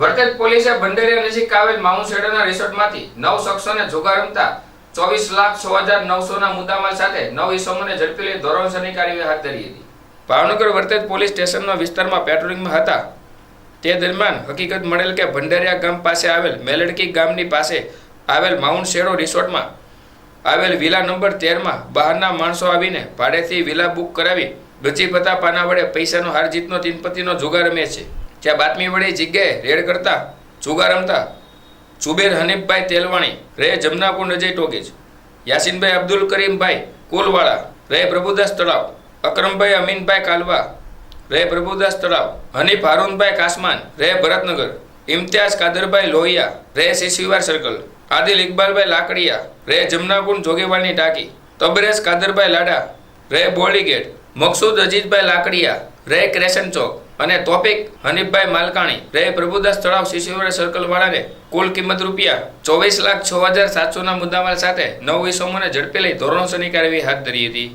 વર્તેજ પોલીસે બંડેરિયા નજીક આવેલ માઉન્ટ શેડોના રિસોર્ટમાંથી નવ શખ્સોને જુગાર રમતા ચોવીસ લાખ છ હજાર નવસોના મુદ્દામાલ સાથે નવ ઈસમોને ઝડપી લઈ ધોરણસરની કાર્યવાહી હાથ ધરી હતી. ભાવનગર વર્તેજ પોલીસ સ્ટેશનના વિસ્તારમાં પેટ્રોલિંગમાં હતા. તે દરમિયાન હકીકત મળેલ કે ભંડારિયા ગામ પાસે આવેલ મેલડકી ગામની પાસે આવેલ માઉન્ટ શેડો રિસોર્ટમાં આવેલ વિલા નંબર તેરમાં બહારના માણસો આવીને ભાડેથી વિલા બુક કરાવી ગજી પતા પાના વડે પૈસાનો હાર જીતનો તીનપતિનો જુગાર રમે છે. જ્યાં બાતમી વળી જગ્યાએ રેડ કરતા ચુગા રમતા જુબેર હનીફભાઈ તેલવાણી, રે જમનાપુર નજય ટોકીજ યાસીનભાઈ અબ્દુલ કરીમભાઈ કુલવાળા, રે પ્રભુદાસ તળાવ, અકરમભાઈ અમીનભાઈ કાલવા, રે પ્રભુદાસ તળાવ, હનીફ હારૂનભાઈ કાસમાન, રે ભરતનગર, ઇમ્તિયાઝ કાદરભાઈ લોહિયા, રે શિશિવાર સર્કલ, આદિલ ઇકબાલભાઈ લાકડિયા, રે જમનાકુંડ જોગેવાલની ટાંકી તબરેશ કાદરભાઈ લાડા, રે બોળીગેટ મકસૂદ અજીતભાઈ લાકડિયા, રે ક્રેશન ચોક અને ટોપિક હનીફભાઈ માલકાણી. રે પ્રભુદાસ તળાવ શિશિવાર સર્કલ વાળાને કુલ કિંમત રૂપિયા ચોવીસ લાખ છ હજાર સાતસોના મુદ્દામાલ સાથે નવ ઈસમોને ઝડપી લઈ સની કાર્યવાહી હાથ ધરી હતી.